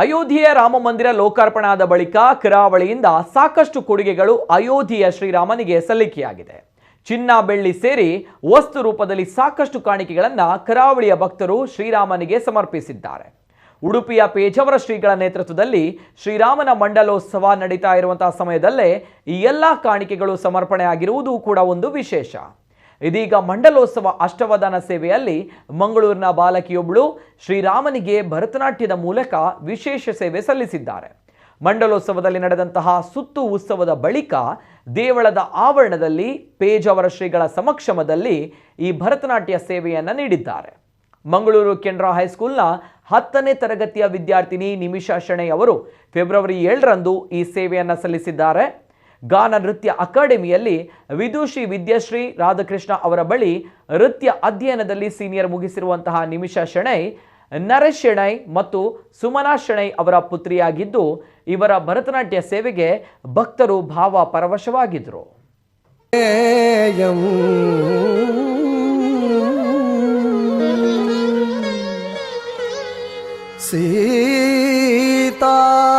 ಅಯೋಧ್ಯೆಯ ರಾಮ ಮಂದಿರ ಲೋಕಾರ್ಪಣೆ ಬಳಿಕ ಕರಾವಳಿಯಿಂದ ಸಾಕಷ್ಟು ಕೊಡುಗೆಗಳು ಅಯೋಧ್ಯೆಯ ಶ್ರೀರಾಮನಿಗೆ ಸಲ್ಲಿಕೆಯಾಗಿದೆ. ಚಿನ್ನ, ಬೆಳ್ಳಿ ಸೇರಿ ವಸ್ತು ರೂಪದಲ್ಲಿ ಸಾಕಷ್ಟು ಕಾಣಿಕೆಗಳನ್ನು ಕರಾವಳಿಯ ಭಕ್ತರು ಶ್ರೀರಾಮನಿಗೆ ಸಮರ್ಪಿಸಿದ್ದಾರೆ. ಉಡುಪಿಯ ಪೇಜವರ ಶ್ರೀಗಳ ನೇತೃತ್ವದಲ್ಲಿ ಶ್ರೀರಾಮನ ಮಂಡಲೋತ್ಸವ ನಡೀತಾ ಇರುವಂತಹ ಸಮಯದಲ್ಲೇ ಈ ಎಲ್ಲ ಕಾಣಿಕೆಗಳು ಸಮರ್ಪಣೆ ಆಗಿರುವುದು ಕೂಡ ಒಂದು ವಿಶೇಷ. ಇದೀಗ ಮಂಡಲೋತ್ಸವ ಅಷ್ಟವಧಾನ ಸೇವೆಯಲ್ಲಿ ಮಂಗಳೂರಿನ ಬಾಲಕಿಯೊಬ್ಬಳು ಶ್ರೀರಾಮನಿಗೆ ಭರತನಾಟ್ಯದ ಮೂಲಕ ವಿಶೇಷ ಸೇವೆ ಸಲ್ಲಿಸಿದ್ದಾರೆ. ಮಂಡಲೋತ್ಸವದಲ್ಲಿ ನಡೆದಂತಹ ಸುತ್ತು ಉತ್ಸವದ ಬಳಿಕ ದೇವಳದ ಆವರಣದಲ್ಲಿ ಪೇಜಾವರ ಶ್ರೀಗಳ ಸಮಕ್ಷಮದಲ್ಲಿ ಈ ಭರತನಾಟ್ಯ ಸೇವೆಯನ್ನು ನೀಡಿದ್ದಾರೆ. ಮಂಗಳೂರು ಕೆನರಾ ಹೈಸ್ಕೂಲ್ನ ಹತ್ತನೇ ತರಗತಿಯ ವಿದ್ಯಾರ್ಥಿನಿ ನಿಮಿಷಾ ಶೆಣೈ ಅವರು ಫೆಬ್ರವರಿ ಏಳರಂದು ಈ ಸೇವೆಯನ್ನು ಸಲ್ಲಿಸಿದ್ದಾರೆ. ಗಾನ ನೃತ್ಯ ಅಕಾಡೆಮಿಯಲ್ಲಿ ವಿದುಷಿ ವಿದ್ಯಾಶ್ರೀ ರಾಧಾಕೃಷ್ಣ ಅವರ ಬಳಿ ನೃತ್ಯ ಅಧ್ಯಯನದಲ್ಲಿ ಸೀನಿಯರ್ ಮುಗಿಸಿರುವಂತಹ ನಿಮಿಷ ಶೆಣೈ, ನರೇಶ್ ಶೆಣೈ ಮತ್ತು ಸುಮನಾ ಶೆಣೈ ಅವರ ಪುತ್ರಿಯಾಗಿದ್ದು, ಇವರ ಭರತನಾಟ್ಯ ಸೇವೆಗೆ ಭಕ್ತರು ಭಾವ ಪರವಶವಾಗಿದ್ದರು. ೇಯಂ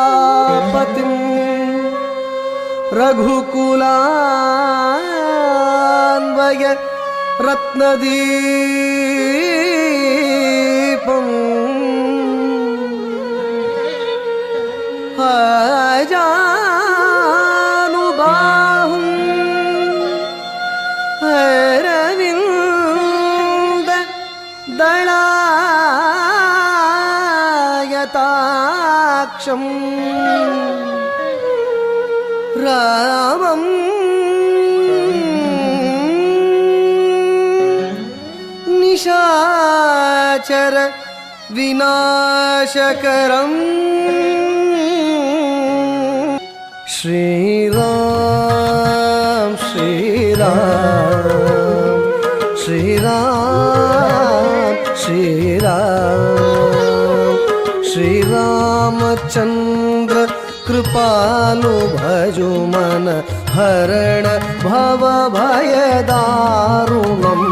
रघुकुलान्वय रत्नदीपम् अजानुबाहुं हरविन्द दलायताक्षम् रामम। निशाचर विनाशकरम। श्रीराम श्रीराम श्रीराम श्रीराम। श्रीरामचन्द्र कृपालु भजु मन हरण भव भय भयदारुणम्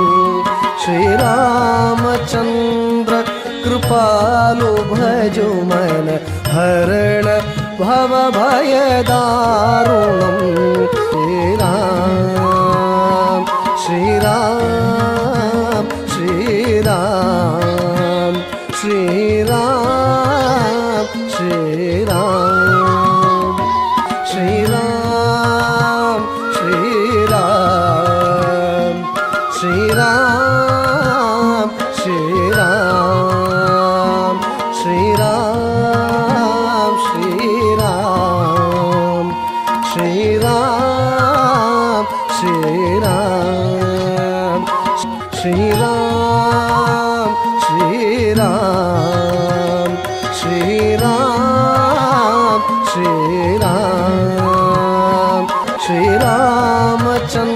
श्रीरामचन्द्र, कृपालु भजु मन हरण भव भयदारुणं श्रीराम श्रीराम श्रीराम श्रीराम শ্রীরাম শ্রীরাম শ্রীরাম শ্রীরাম শ্রীরাম শ্রীরামচন্দ্র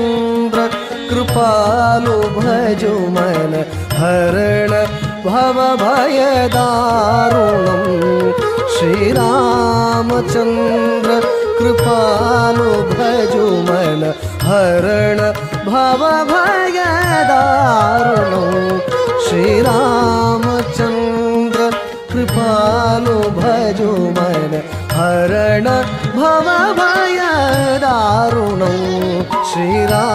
कृपालु भजो मन हरण भवभयदारुणं श्रीरामचन्द्र कृपालु हरण भव भयदारुणं श्रीरामचन्द्र कृपालु भजो मन। हरण भव भयदारुणं श्रीराम